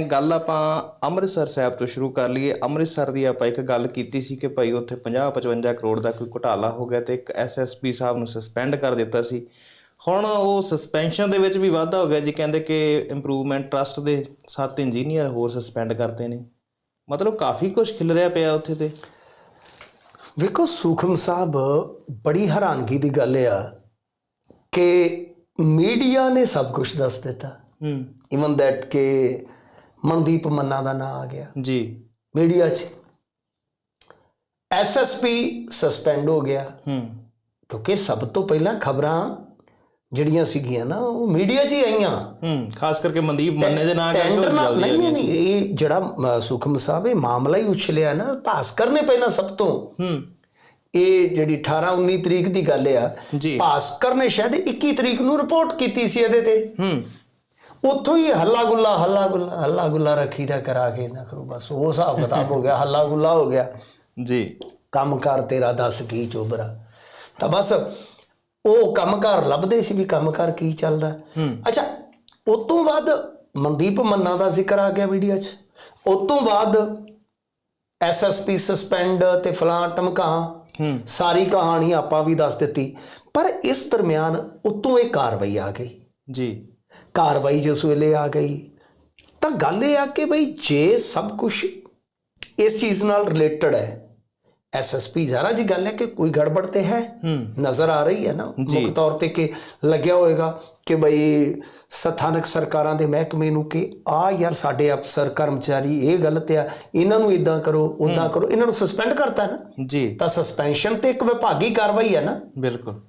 ਗੱਲ ਆਪਾਂ ਅੰਮ੍ਰਿਤਸਰ ਸਾਹਿਬ ਤੋਂ ਸ਼ੁਰੂ ਕਰ ਲਈਏ। ਅੰਮ੍ਰਿਤਸਰ ਦੀ ਆਪਾਂ ਇੱਕ ਗੱਲ ਕੀਤੀ ਸੀ ਕਿ ਭਾਈ ਉੱਥੇ 50 55 ਕਰੋੜ ਦਾ ਕੋਈ ਘੁਟਾਲਾ ਹੋ ਗਿਆ ਤੇ ਇੱਕ ਐਸਐਸਪੀ ਸਾਹਿਬ ਨੂੰ ਸਸਪੈਂਡ ਕਰ ਦਿੱਤਾ ਸੀ। ਹੁਣ ਉਹ ਸਸਪੈਂਸ਼ਨ ਦੇ ਵਿੱਚ ਵੀ ਵਾਧਾ ਹੋ ਗਿਆ ਜੀ। ਕਹਿੰਦੇ ਕਿ ਇੰਪਰੂਵਮੈਂਟ ਟਰਸਟ ਦੇ ਸੱਤ ਇੰਜੀਨੀਅਰ ਹੋਰ ਸਸਪੈਂਡ ਕਰਤੇ ਨੇ। ਮਤਲਬ ਕਾਫੀ ਕੁਝ ਖਿਲ ਰਿਹਾ ਪਿਆ ਉੱਥੇ ਤੇ। ਵੇਖੋ ਸੁਖਮ ਸਾਹਿਬ ਬੜੀ ਹੈਰਾਨਗੀ ਦੀ ਗੱਲ ਆ ਕਿ ਮੀਡੀਆ ਨੇ ਸਭ ਕੁਝ ਦੱਸ ਦਿੱਤਾ। ਹੂੰ। ਇਵਨ ਦੈਟ ਕਿ ਮਨਦੀਪ ਮੰਨਾ ਦਾ ਨਾਂ ਆ ਗਿਆ। ਜੀ। ਮੀਡੀਆ 'ਚ ਐਸਐਸਪੀ ਸਸਪੈਂਡ ਹੋ ਗਿਆ। ਹੂੰ। ਕਿਉਂਕਿ ਸਭ ਤੋਂ ਪਹਿਲਾਂ ਖਬਰਾਂ ਜਿਹੜੀਆਂ ਸੀਗੀਆਂ ਨਾ ਉਹ ਮੀਡੀਆ 'ਚ ਹੀ ਆਈਆਂ। ਹੂੰ ਖਾਸ ਕਰਕੇ ਮਨਦੀਪ ਮੰਨੇ ਦੇ ਨਾਂ ਕਰਕੇ ਉਹ ਜਲਦੀ ਆ ਨਹੀਂ ਗਈ ਨਹੀਂ ਸੀ ਇਹ ਜਿਹੜਾ ਸੁਖਮ ਸਾਹਿਬ ਇਹ ਮਾਮਲਾ ਹੀ ਉਛਲਿਆ ਨਾ ਭਾਸਕਰ ਨੇ ਪਹਿਲਾਂ ਸਭ ਤੋਂ। ਹੂੰ। ਇਹ ਜਿਹੜੀ 18 19 ਤਰੀਕ ਦੀ ਗੱਲ ਆ ਭਾਸਕਰ ਨੇ ਸ਼ਾਇਦ 21 ਤਰੀਕ ਨੂੰ ਰਿਪੋਰਟ ਕੀਤੀ ਸੀ ਇਹਦੇ ਤੇ। ਹੂੰ। ਉੱਥੋਂ ਹੀ ਹੱਲਾ ਗੁੱਲਾ ਹੱਲਾ ਗੁੱਲਾ ਹੱਲਾ ਗੁੱਲਾ ਰੱਖੀ ਦਾ ਕਰਾ ਕੇ ਨਾ ਕਰੋ ਬਸ ਉਹ ਹਿਸਾਬ ਕਿਤਾਬ ਹੋ ਗਿਆ ਹੱਲਾ ਗੁੱਲਾ ਹੋ ਗਿਆ। ਜੀ। ਕੰਮਕਾਰ ਤੇਰਾ ਦੱਸ ਕੀ ਚੋਬਰਾ। ਤਾਂ ਬਸ ਉਹ ਕੰਮਕਾਰ ਲੱਭਦੇ ਸੀ ਵੀ ਕੰਮਕਾਰ ਕੀ ਚੱਲਦਾ। ਅੱਛਾ ਉਸ ਤੋਂ ਬਾਅਦ ਮਨਦੀਪ ਮੰਨਾ ਦਾ ਜ਼ਿਕਰ ਆ ਗਿਆ ਮੀਡੀਆ 'ਚ। ਉਸ ਤੋਂ ਬਾਅਦ ਐਸਐਸਪੀ ਸਸਪੈਂਡ ਤੇ ਫਲਾਂ ਟਮਕਾ ਸਾਰੀ ਕਹਾਣੀ ਆਪਾਂ ਵੀ ਦੱਸ ਦਿੱਤੀ। ਪਰ ਇਸ ਦਰਮਿਆਨ ਉਤੋਂ ਇਹ ਕਾਰਵਾਈ ਆ ਗਈ। ਜੀ। ਕਾਰਵਾਈ ਜਿਸ ਵੇਲੇ ਆ ਗਈ। ਤਾਂ ਗੱਲ ਇਹ ਆ ਕਿ ਬਈ ਜੇ ਸਭ ਕੁਝ ਇਸ ਚੀਜ਼ ਨਾਲ ਰਿਲੇਟਡ ਹੈ ਐਸਐਸਪੀ ਜ਼ਾਰਾ ਜੀ ਗੱਲ ਹੈ ਕਿ ਕੋਈ ਗੜਬੜ ਤੇ ਹੈ? ਨਜ਼ਰ ਆ ਰਹੀ ਹੈ ਨਾ? ਮੁੱਖ ਤੌਰ ਤੇ ਕਿ ਲੱਗਿਆ ਹੋਏਗਾ ਕਿ ਬਈ ਸਥਾਨਕ ਸਰਕਾਰਾਂ ਦੇ ਮਹਿਕਮੇ ਨੂੰ ਕਿ ਆ ਯਾਰ ਸਾਡੇ ਅਫਸਰ ਕਰਮਚਾਰੀ ਇਹ ਗਲਤ ਆ ਇਹਨਾਂ ਨੂੰ ਇਦਾਂ ਕਰੋ ਉਦਾਂ ਕਰੋ ਇਹਨਾਂ ਨੂੰ ਸਸਪੈਂਡ ਕਰਤਾ ਨਾ। ਜੀ। ਤਾਂ ਸਸਪੈਂਸ਼ਨ ਤੇ ਇੱਕ ਵਿਭਾਗੀ ਕਾਰਵਾਈ ਹੈ ਨਾ? ਬਿਲਕੁਲ।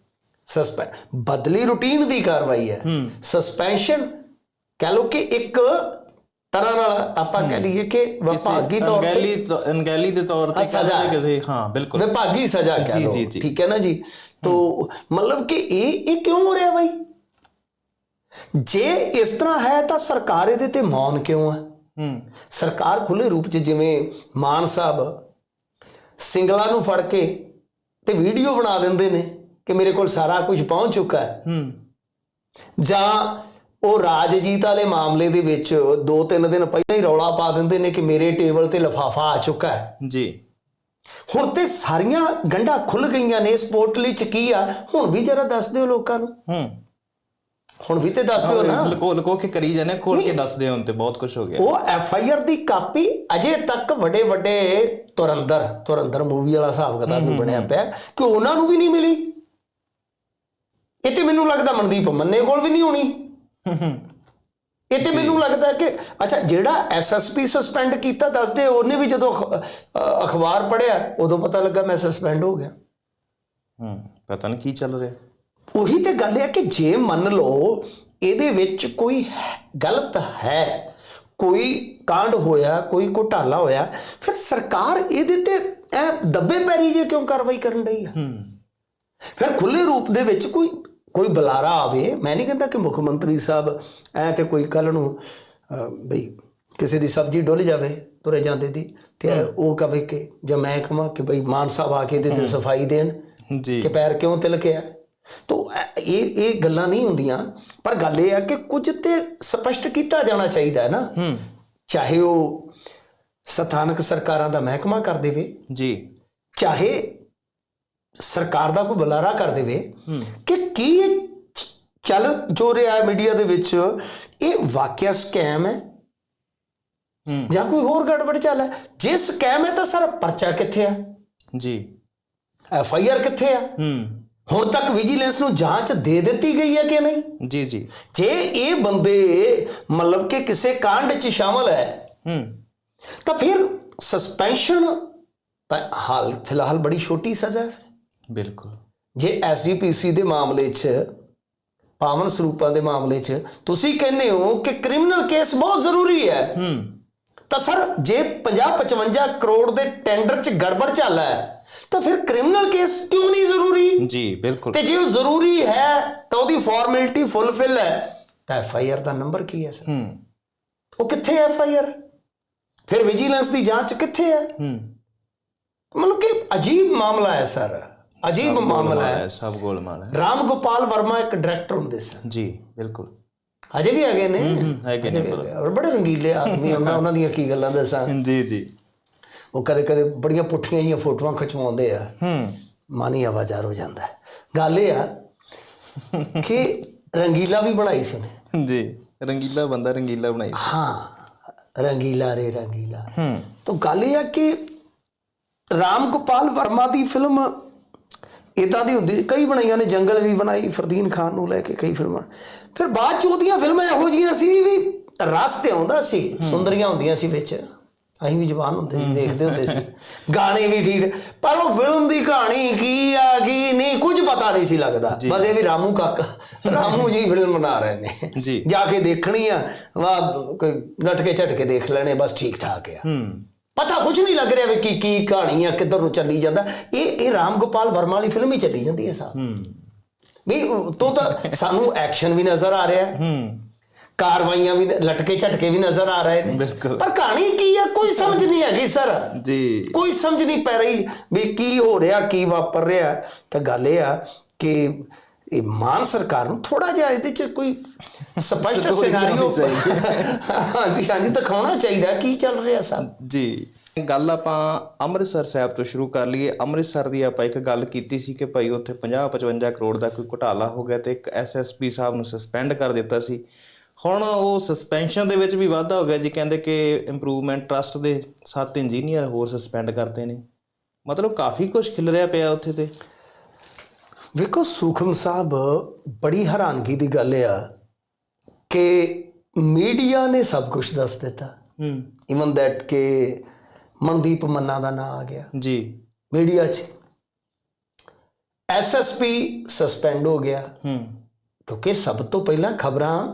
ਸਸਪੈਂਡ ਬਦਲੀ ਰੂਟੀਨ ਦੀ ਕਾਰਵਾਈ ਹੈ। ਸਸਪੈਂਸ਼ਨ ਕਹ ਲੋ ਕਿ ਇੱਕ ਤਰ੍ਹਾਂ ਨਾਲ ਆਪਾਂ ਕਹ ਲਈਏ ਕਿ ਵਿਭਾਗੀ ਤੌਰ ਤੇ ਅਣਗਹਿਲੀ ਤੋਂ- ਅਣਗਹਿਲੀ ਦੇ ਤੌਰ ਤੇ ਸਜ਼ਾ। ਕਿਸੇ ਹਾਂ ਬਿਲਕੁਲ। ਵਿਭਾਗੀ ਸਜ਼ਾ ਕਹ ਲੋ। ਠੀਕ ਹੈ ਨਾ ਜੀ? ਤੋ ਮਤਲਬ ਕਿ ਇਹ ਇਹ ਕਿਉਂ ਹੋ ਰਿਹਾ ਬਾਈ? ਜੇ ਇਸ ਤਰ੍ਹਾਂ ਹੈ ਤਾਂ ਸਰਕਾਰ ਇਹਦੇ ਤੇ ਮੌਨ ਕਿਉਂ ਹੈ? ਹੂੰ। ਸਰਕਾਰ ਖੁੱਲੇ ਰੂਪ 'ਚ ਜਿਵੇਂ ਮਾਨ ਸਾਹਿਬ ਸਿੰਗਲਾ ਨੂੰ ਫੜ ਕੇ ਤੇ ਵੀਡੀਓ ਬਣਾ ਦਿੰਦੇ ਨੇ। ਕਿ ਮੇਰੇ ਕੋਲ ਸਾਰਾ ਕੁਝ ਪਹੁੰਚ ਚੁੱਕਾ ਹੈ। ਹੂੰ। ਜਾਂ ਉਹ ਰਾਜਜੀਤ ਵਾਲੇ ਮਾਮਲੇ ਦੇ ਵਿੱਚ 2-3 ਦਿਨ ਪਹਿਲਾਂ ਹੀ ਰੌਲਾ ਪਾ ਦਿੰਦੇ ਨੇ ਕਿ ਮੇਰੇ ਟੇਬਲ ਤੇ ਲਫਾਫਾ ਆ ਚੁੱਕਾ ਹੈ। ਜੀ। ਹੁਣ ਤੇ ਸਾਰੀਆਂ ਗੰਢਾਂ ਖੁੱਲ ਗਈਆਂ ਨੇ ਇਸ ਪੋਰਟਲੀ ਚ ਕੀ ਆ? ਹੁਣ ਵੀ ਜਰਾ ਦੱਸ ਦਿਓ ਲੋਕਾਂ ਨੂੰ। ਹੂੰ। ਹੁਣ ਵੀ ਤੇ ਦੱਸ ਦਿਓ ਨਾ। ਲਕੋ ਲਕੋ ਕੇ ਕਰੀ ਜਾਣੇ ਖੋਲ ਕੇ ਦੱਸਦੇ ਹੁਣ ਤੇ ਬਹੁਤ ਕੁਝ ਹੋ ਗਿਆ। ਉਹ ਐਫ ਆਈ ਆਰ ਦੀ ਕਾਪੀ ਅਜੇ ਤੱਕ ਵੱਡੇ ਵੱਡੇ ਤੁਰੰਦਰ ਤੁਰੰਦਰ ਮੂਵੀ ਵਾਲਾ ਹਿਸਾਬ ਕਿਤਾਬ ਵੀ ਬਣਿਆ ਪਿਆ ਕਿ ਉਹਨਾਂ ਨੂੰ ਵੀ ਨਹੀਂ ਮਿਲੀ। ਇਹ ਤੇ ਮੈਨੂੰ ਲੱਗਦਾ ਮਨਦੀਪ ਮੰਨੇ ਕੋਲ ਵੀ ਨਹੀਂ ਹੋਣੀ। ਇਹ ਤੇ ਮੈਨੂੰ ਲੱਗਦਾ ਕਿ ਅੱਛਾ ਜਿਹੜਾ ਐਸਐਸਪੀ ਸਸਪੈਂਡ ਕੀਤਾ ਦੱਸਦੇ ਉਹਨੇ ਵੀ ਜਦੋਂ ਅਖਬਾਰ ਪੜਿਆ ਉਦੋਂ ਪਤਾ ਲੱਗਾ ਮੈਂ ਸਸਪੈਂਡ ਹੋ ਗਿਆ। ਹੂੰ ਪਤਾ ਨਹੀਂ ਕੀ ਚੱਲ ਰਿਹਾ। ਉਹੀ ਤੇ ਗੱਲ ਹੈ ਕਿ ਜੇ ਮੰਨ ਲਓ ਇਹਦੇ ਵਿੱਚ ਕੋਈ ਗਲਤ ਹੈ ਕੋਈ ਕਾਂਡ ਹੋਇਆ ਕੋਈ ਘੁਟਾਲਾ ਹੋਇਆ ਫਿਰ ਸਰਕਾਰ ਇਹਦੇ ਤੇ ਐ ਦੱਬੇ ਪੈਰੀ ਜੇ ਕਿਉਂ ਕਾਰਵਾਈ ਕਰਨ ਰਹੀ ਹੈ। ਫਿਰ ਖੁੱਲੇ ਰੂਪ ਦੇ ਵਿੱਚ ਕੋਈ ਕੋਈ ਬੁਲਾਰਾ ਆਵੇ ਮੈਂ ਨਹੀਂ ਕਹਿੰਦਾ ਕਿ ਮੁੱਖ ਮੰਤਰੀ ਸਾਹਿਬ ਐ ਤੇ ਕੋਈ ਕੱਲ ਨੂੰ ਬਈ ਕਿਸੇ ਦੀ ਸਬਜ਼ੀ ਡੁੱਲ ਜਾਵੇ ਤੁਰੇ ਜਾਂਦੇ ਦੀ ਤੇ ਉਹ ਕਵੇ ਕਿ ਜਾਂ ਮੈਂ ਕਹਾਂ ਕਿ ਬਈ ਮਾਨ ਸਾਹਿਬ ਆ ਕੇ ਇਹਦੇ ਤੇ ਸਫ਼ਾਈ ਦੇਣ ਜੀ। ਕਿ ਪੈਰ ਕਿਉਂ ਤਿਲਕਿਆ ਤੋ ਇਹ ਇਹ ਗੱਲਾਂ ਨਹੀਂ ਹੁੰਦੀਆਂ ਪਰ ਗੱਲ ਇਹ ਆ ਕਿ ਕੁਝ ਤੇ ਸਪਸ਼ਟ ਕੀਤਾ ਜਾਣਾ ਚਾਹੀਦਾ ਹੈ ਨਾ। ਹੂੰ। ਚਾਹੇ ਉਹ ਸਥਾਨਕ ਸਰਕਾਰਾਂ ਦਾ ਮਹਿਕਮਾ ਕਰ ਦੇਵੇ। ਜੀ। ਚਾਹੇ ਸਰਕਾਰ ਦਾ ਕੋਈ ਬੁਲਾਰਾ ਕਰ ਦੇਵੇ ਕਿ ਕੀ ਇਹ ਚੱਲ ਜੋ ਰਿਹਾ ਹੈ ਮੀਡੀਆ ਦੇ ਵਿੱਚ ਇਹ ਵਾਕਿਆ ਸਕੈਮ ਹੈ? ਹੂੰ। ਜਾਂ ਕੋਈ ਹੋਰ ਗੜਬੜ ਚੱਲ ਹੈ? ਜੇ ਸਕੈਮ ਹੈ ਤਾਂ ਸਰ ਪਰਚਾ ਕਿੱਥੇ ਆ ਜੀ। ਐਫ ਆਈ ਆਰ ਕਿੱਥੇ ਆ ਹੂੰ। ਹੁਣ ਤੱਕ ਵਿਜੀਲੈਂਸ ਨੂੰ ਜਾਂਚ ਦੇ ਦਿੱਤੀ ਗਈ ਹੈ ਕਿ ਨਹੀਂ? ਜੀ ਜੀ। ਜੇ ਇਹ ਬੰਦੇ ਮਤਲਬ ਕਿ ਕਿਸੇ ਕਾਂਡ 'ਚ ਸ਼ਾਮਲ ਹੈ ਹੂੰ। ਤਾਂ ਫਿਰ ਸਸਪੈਂਸ਼ਨ ਤਾਂ ਹਾਲ ਫਿਲਹਾਲ ਬੜੀ ਛੋਟੀ ਸਜ਼ਾ ਹੈ। ਬਿਲਕੁਲ। ਜੇ ਐਸਜੀਪੀਸੀ ਦੇ ਮਾਮਲੇ 'ਚ ਪਾਵਨ ਸਰੂਪਾਂ ਦੇ ਮਾਮਲੇ 'ਚ ਤੁਸੀਂ ਕਹਿੰਦੇ ਹੋ ਕਿ ਕ੍ਰਿਮੀਨਲ ਕੇਸ ਬਹੁਤ ਜ਼ਰੂਰੀ ਹੈ। ਹੂੰ। ਤਾਂ ਸਰ ਜੇ 50 55 ਕਰੋੜ ਦੇ ਟੈਂਡਰ 'ਚ ਗੜਬੜ ਚੱਲਾ ਹੈ ਤਾਂ ਫਿਰ ਕ੍ਰਿਮੀਨਲ ਕੇਸ ਕਿਉਂ ਨਹੀਂ ਜ਼ਰੂਰੀ? ਜੀ ਬਿਲਕੁਲ। ਤੇ ਜੇ ਉਹ ਜ਼ਰੂਰੀ ਹੈ ਤਾਂ ਉਹਦੀ ਫਾਰਮੈਲਿਟੀ ਫੁੱਲਫਿਲ ਹੈ। ਤਾਂ ਐਫ ਆਈ ਆਰ ਦਾ ਨੰਬਰ ਕੀ ਹੈ ਸਰ? ਹੂੰ। ਉਹ ਕਿੱਥੇ ਹੈ ਐਫ ਆਈ ਆਰ? ਫਿਰ ਵਿਜੀਲੈਂਸ ਦੀ ਜਾਂਚ ਕਿੱਥੇ ਹੈ? ਹੂੰ। ਮਤਲਬ ਕਿ ਅਜੀਬ ਮਾਮਲਾ ਹੈ ਸਰ। ਅਜੀਬ ਮਾਮਲਾ ਹੈ ਸਭ ਗੋਲਮਾਲ ਹੈ। ਰਾਮ ਗੋਪਾਲ ਵਰਮਾ ਇੱਕ ਡਾਇਰੈਕਟਰ ਹੁੰਦੇ ਸਨ। ਜੀ ਬਿਲਕੁਲ। ਅਜੇ ਵੀ ਹੈਗੇ ਨੇ। ਹੈਗੇ ਹੈਗੇ। ਔਰ ਬੜੇ ਰੰਗੀਲੇ ਆਦਮੀ ਉਹਨਾਂ ਉਹਨਾਂ ਦੀਆਂ ਕੀ ਗੱਲਾਂ ਦੱਸਾਂ। ਜੀ ਜੀ। ਉਹ ਕਦੇ ਕਦੇ ਬੜੀਆਂ ਪੁੱਠੀਆਂ ਜੀਆਂ ਫੋਟੋਆਂ ਖਿਚਵਾਉਂਦੇ ਆ। ਹੂੰ। ਮਨ ਆਵਾਜ਼ਾਰ ਹੋ ਜਾਂਦਾ ਹੈ। ਗੱਲ ਇਹ ਆ ਕਿ ਰੰਗੀਲਾ ਵੀ ਬਣਾਈ ਸੀ ਉਹਨੇ। ਜੀ ਰੰਗੀਲਾ ਬੰਦਾ ਰੰਗੀਲਾ ਬਣਾਈ ਹਾਂ ਰੰਗੀਲਾ ਰੇ ਰੰਗੀਲਾ। ਹੂੰ। ਤਾਂ ਗੱਲ ਇਹ ਆ ਕਿ ਰਾਮ ਗੋਪਾਲ ਵਰਮਾ ਦੀ ਫਿਲਮ ਇਦਾਂ ਦੀ ਹੁੰਦੀ ਕਈ ਬਣਾਈਆਂ ਨੇ ਜੰਗਲ ਵੀ ਬਣਾਈ ਫਰਦੀਨ ਖਾਨ ਨੂੰ ਲੈ ਕੇ ਕਈ ਫਿਲਮਾਂ। ਫਿਰ ਬਾਅਦ ਚ ਉਹਦੀਆਂ ਫਿਲਮਾਂ ਇਹੋ ਜੀਆਂ ਸੀ ਵੀ ਰਸ ਤੇ ਆਉਂਦਾ ਸੀ ਸੁੰਦਰੀਆਂ ਹੁੰਦੀਆਂ ਸੀ ਵਿੱਚ। ਅਸੀਂ ਵੀ ਜਵਾਨ ਹੁੰਦੇ ਸੀ ਦੇਖਦੇ ਹੁੰਦੇ ਸੀ। ਗਾਣੇ ਵੀ ਠੀਕ। ਪਰ ਉਹ ਫਿਲਮ ਦੀ ਕਹਾਣੀ ਕੀ ਆ ਕੀ ਨਹੀਂ ਕੁਝ ਪਤਾ ਨਹੀਂ ਸੀ ਲੱਗਦਾ। ਬਸ ਇਹ ਵੀ ਰਾਮੂ ਕਾਕਾ ਰਾਮੂ ਜੀ ਫਿਲਮ ਬਣਾ ਰਹੇ ਨੇ। ਜੀ। ਜਾ ਕੇ ਦੇਖਣੀ ਆ ਵਾਹ ਕੋਈ ਲਟਕੇ ਝਟਕੇ ਦੇਖ ਲੈਣੇ ਬਸ ਠੀਕ ਠਾਕ ਆ। ਹੂੰ। ਪਤਾ ਕੁਝ ਨਹੀਂ ਲੱਗ ਰਿਹਾ ਵੀ ਕੀ ਕੀ ਕਹਾਣੀ ਆ ਕਿੱਧਰ ਨੂੰ ਚੱਲੀ ਜਾਂਦਾ। ਇਹ ਇਹ ਰਾਮ ਗੋਪਾਲ ਵਰਮਾ ਵਾਲੀ ਫਿਲਮ ਹੀ ਚੱਲੀ ਜਾਂਦੀ ਹੈ ਸਾਹ ਹੂੰ। ਵੀ ਤੋਂ ਤਾਂ ਸਾਨੂੰ ਐਕਸ਼ਨ ਵੀ ਨਜ਼ਰ ਆ ਰਿਹਾ ਹੈ। ਹੂੰ। ਕਾਰਵਾਈਆਂ ਵੀ ਲਟਕੇ ਝਟਕੇ ਵੀ ਨਜ਼ਰ ਆ ਰਹੇ ਨੇ। ਬਿਲਕੁਲ। ਪਰ ਕਹਾਣੀ ਕੀ ਆ? ਕੋਈ ਸਮਝ ਨਹੀਂ ਹੈਗੀ ਸਰ। ਜੀ। ਕੋਈ ਸਮਝ ਨਹੀਂ ਪੈ ਰਹੀ ਵੀ ਕੀ ਹੋ ਰਿਹਾ ਕੀ ਵਾਪਰ ਰਿਹਾ। ਤਾਂ ਗੱਲ ਇਹ ਆ ਕਿ ਇਹ ਮਾਨ ਸਰਕਾਰ ਨੂੰ ਥੋੜਾ ਜਿਹਾ ਇਹਦੇ ਚ ਕੋਈ ਸਪਸ਼ਟ ਸਿਨੈਰੀਓ ਹਾਂਜੀ ਹਾਂਜੀ ਦਿਖਾਉਣਾ ਚਾਹੀਦਾ ਕੀ ਚੱਲ ਰਿਹਾ ਸਭ। ਜੀ ਗੱਲ ਆਪਾਂ ਅੰਮ੍ਰਿਤਸਰ ਸਾਹਿਬ ਤੋਂ ਸ਼ੁਰੂ ਕਰ ਲਈਏ। ਅੰਮ੍ਰਿਤਸਰ ਦੀ ਆਪਾਂ ਇੱਕ ਗੱਲ ਕੀਤੀ ਸੀ ਕਿ ਭਾਈ ਉੱਥੇ 50 55 ਕਰੋੜ ਦਾ ਕੋਈ ਘੁਟਾਲਾ ਹੋ ਗਿਆ ਤੇ ਇੱਕ ਐਸਐਸਪੀ ਸਾਹਿਬ ਨੂੰ ਸਸਪੈਂਡ ਕਰ ਦਿੱਤਾ ਸੀ। ਹੁਣ ਉਹ ਸਸਪੈਂਸ਼ਨ ਦੇ ਵਿੱਚ ਵੀ ਵਾਧਾ ਹੋ ਗਿਆ ਜੀ ਕਹਿੰਦੇ ਕਿ ਇੰਪਰੂਵਮੈਂਟ ਟਰਸਟ ਦੇ ਸੱਤ ਇੰਜੀਨੀਅਰ ਹੋਰ ਸਸਪੈਂਡ ਕਰਤੇ ਨੇ। ਮਤਲਬ ਕਾਫੀ ਕੁਝ ਖਿਲ ਰਿਹਾ ਪਿਆ ਉੱਥੇ ਤੇ। ਵੇਖੋ ਸੁਖਮ ਸਾਹਿਬ ਬੜੀ ਹੈਰਾਨਗੀ ਦੀ ਗੱਲ ਆ ਕਿ ਮੀਡੀਆ ਨੇ ਸਭ ਕੁਝ ਦੱਸ ਦਿੱਤਾ। ਹੂੰ। ਇਵਨ ਦੈਟ ਕਿ ਮਨਦੀਪ ਮੰਨਾ ਦਾ ਨਾਂ ਆ ਗਿਆ। ਜੀ। ਮੀਡੀਆ 'ਚ ਐਸਐਸਪੀ ਸਸਪੈਂਡ ਹੋ ਗਿਆ। ਹੂੰ। ਕਿਉਂਕਿ ਸਭ ਤੋਂ ਪਹਿਲਾਂ ਖਬਰਾਂ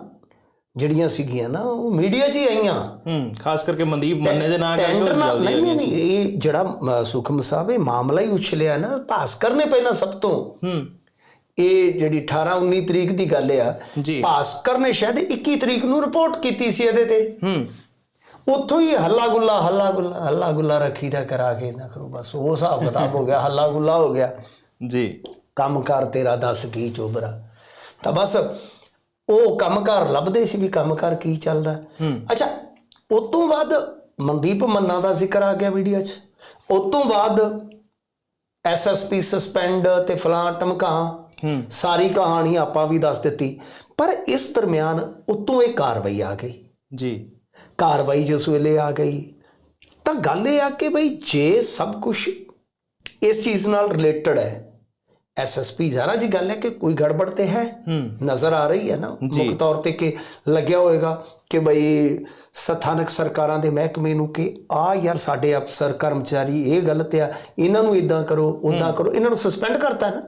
ਜਿਹੜੀਆਂ ਸੀਗੀਆਂ ਨਾ ਉਹ ਮੀਡੀਆ 'ਚ ਹੀ ਆਈਆਂ। ਹੂੰ ਖਾਸ ਕਰਕੇ ਮਨਦੀਪ ਮੰਨੇ ਦੇ ਨਾਂ ਕਰਕੇ ਉਹ ਜਲਦੀ ਨਹੀਂ ਨਹੀਂ ਇਹ ਜਿਹੜਾ ਸੁਖਮ ਸਾਹਿਬ ਇਹ ਮਾਮਲਾ ਹੀ ਉਛਲਿਆ ਨਾ। ਭਾਸਕਰ ਨੇ ਪਹਿਲਾਂ ਸਭ ਤੋਂ। ਹੂੰ। ਇਹ ਜਿਹੜੀ 18 19 ਤਰੀਕ ਦੀ ਗੱਲ ਆ ਜੀ। ਭਾਸਕਰ ਨੇ ਸ਼ਾਇਦ 21 ਤਰੀਕ ਨੂੰ ਰਿਪੋਰਟ ਕੀਤੀ ਸੀ ਇਹਦੇ ਤੇ। ਹੂੰ। ਉੱਥੋਂ ਹੀ ਹੱਲਾ ਗੁੱਲਾ ਹੱਲਾ ਗੁੱਲਾ ਹੱਲਾ ਗੁੱਲਾ ਰੱਖੀ ਦਾ ਕਰਾ ਕੇ ਨਾ ਕਰੋ ਬਸ ਉਹ ਹਿਸਾਬ ਕਿਤਾਬ ਹੋ ਗਿਆ ਹੱਲਾ ਗੁੱਲਾ ਹੋ ਗਿਆ। ਜੀ। ਕੰਮ ਕਰ ਤੇਰਾ ਦੱਸ ਕੀ ਚੋਬਰਾ। ਤਾਂ ਬਸ ਉਹ ਕੰਮ ਕਰ ਲੱਭਦੇ ਸੀ ਵੀ ਕੰਮ ਕਰ ਕੀ ਚੱਲਦਾ। ਅੱਛਾ ਉਸ ਤੋਂ ਬਾਅਦ ਮਨਦੀਪ ਮੰਨਾ ਦਾ ਜ਼ਿਕਰ ਆ ਗਿਆ ਮੀਡੀਆ 'ਚ। ਉਸ ਤੋਂ ਬਾਅਦ ਐਸਐਸਪੀ ਸਸਪੈਂਡ ਤੇ ਫਲਾਂ ਟਮਕਾਂ ਸਾਰੀ ਕਹਾਣੀ ਆਪਾਂ ਵੀ ਦੱਸ ਦਿੱਤੀ। ਪਰ ਇਸ ਦਰਮਿਆਨ ਉਤੋਂ ਇਹ ਕਾਰਵਾਈ ਆ ਗਈ। ਜੀ। ਕਾਰਵਾਈ ਜਿਸ ਵੇਲੇ ਆ ਗਈ ਤਾਂ ਗੱਲ ਇਹ ਆ ਕਿ ਬਈ ਜੇ ਸਭ ਕੁਝ ਇਸ ਚੀਜ਼ ਨਾਲ ਰਿਲੇਟਡ ਹੈ ਐਸਐਸਪੀ ਜ਼ਰਾ ਜੀ ਗੱਲ ਹੈ ਕਿ ਕੋਈ ਗੜਬੜ ਤੇ ਹੈ? ਨਜ਼ਰ ਆ ਰਹੀ ਹੈ ਨਾ? ਮੁੱਖ ਤੌਰ ਤੇ ਕਿ ਲੱਗਿਆ ਹੋਏਗਾ ਕਿ ਬਈ ਸਥਾਨਕ ਸਰਕਾਰਾਂ ਦੇ ਮਹਿਕਮੇ ਨੂੰ ਕਿ ਆ ਯਾਰ ਸਾਡੇ ਅਫਸਰ ਕਰਮਚਾਰੀ ਇਹ ਗਲਤ ਆ ਇਹਨਾਂ ਨੂੰ ਇਦਾਂ ਕਰੋ ਉਦਾਂ ਕਰੋ ਇਹਨਾਂ ਨੂੰ ਸਸਪੈਂਡ ਕਰਤਾ ਨਾ?